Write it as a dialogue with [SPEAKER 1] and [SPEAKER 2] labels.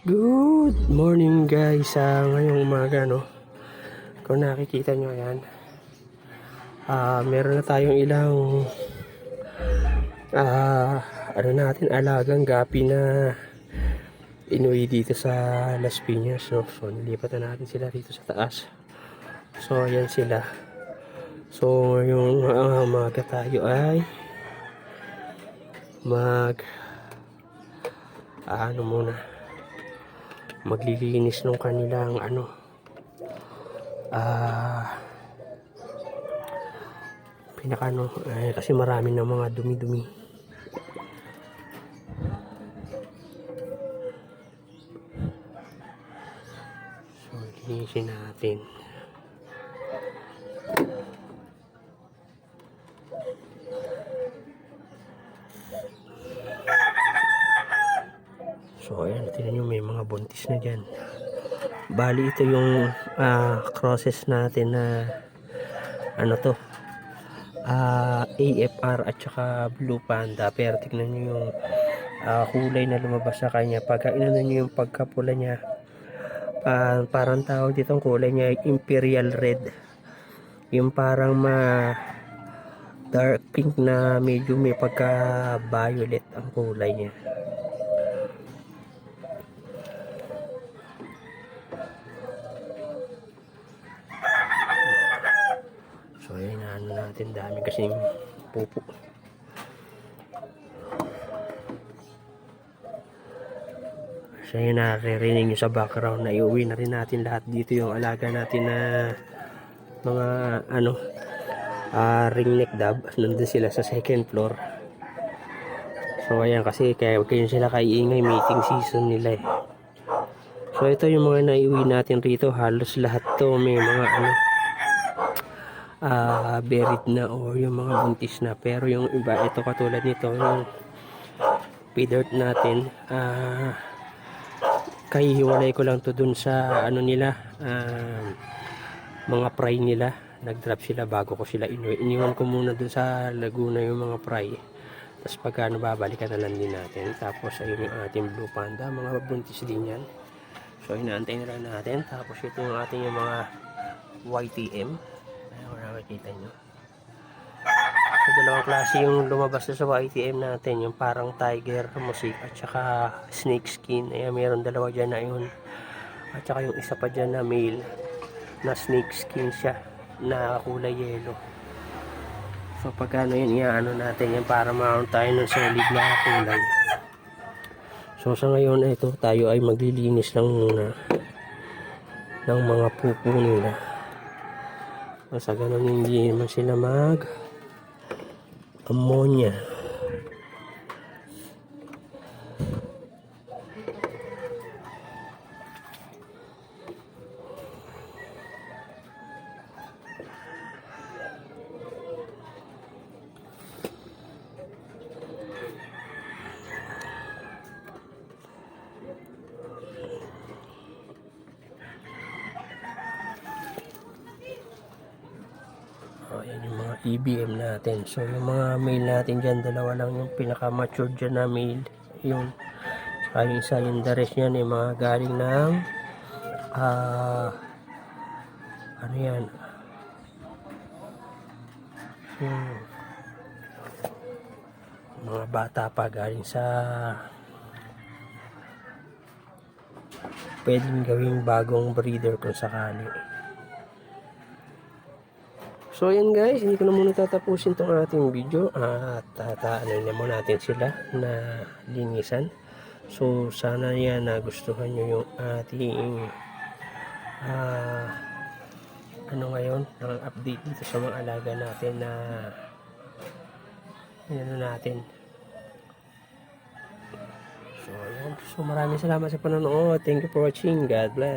[SPEAKER 1] Good morning guys sa ngayong umaga no. Kung nakikita nyo yan. Ah, meron na tayong ilang ah ano natin alagang gapi na inuwi dito sa Las Piñas no. So nilipat na natin sila dito sa taas. So ayan sila. So ngayong ah, umaga tayo ay mag ah, ano muna maglilinis ng kanilang ano ah pinakano eh, kasi marami ng mga dumi-dumi. So linisin natin So ayan, tingnan nyo may mga buntis na dyan. Bali ito yung ah, crosses natin na ano to ah, AFR at saka Blue Panda. Pero tingnan nyo yung ah, kulay na lumabas sa kanya. Pagka inano nyo yung pagkapula niya, ah, parang tawag dito ang kulay niya Imperial Red. Yung parang ma dark pink na medyo may pagka violet ang kulay niya. Natin dami kasing pupo. So yun naririnig nyo sa background na iuwi na rin natin lahat dito yung alaga natin na mga ano ah ringneck dab. Nandun sila sa second floor. So ayan kasi kaya kayo sila kaiingay meeting season nila eh. So ito yung mga naiuwi natin rito halos lahat to may mga ano ah buried na o yung mga buntis na. Pero yung iba ito katulad nito yung dirt natin ah kahihiwalay ko lang to dun sa ano nila ah, mga fry nila. Nag drop sila bago ko sila inuwi iniwan ko muna dun sa Laguna yung mga fry tapos pagka ano babalikan na lang din natin. Tapos ayun yung ating blue panda mga buntis din yan. So inaantay na lang natin. Tapos ito yung ating yung mga YTM kung nakikita nyo. So, dalawang klase yung lumabas na sa YTM natin. Yung parang tiger musik at saka snake skin. Ayan, meron dalawa dyan na yun. At saka yung isa pa dyan na male na snake skin siya na kulay yellow. So, pag ano yun, iaano natin yan para maroon tayo ng solid na kulay. So, sa ngayon, ito, tayo ay maglilinis lang muna ng mga pupo nila. Sa ganun hindi naman sila mag ammonia. Oh, yan yung mga EBM natin. So, yung mga male natin dyan, dalawa lang yung pinaka-mature dyan na male. Yung, saka yung isa yung the rest yung mga galing ng, ah, ano yan, yung, mga bata pa galing sa, pwedeng gawing bagong breeder kung sakali. So ayan guys, hindi ko na muna tatapusin tong ating video at tataanin na muna natin sila na linisan. So sana yan nagustuhan nyo yung ating ah, ano ngayon, ang update dito sa mga alaga natin na ano natin. So ayan, so maraming salamat sa panonood. Thank you for watching. God bless.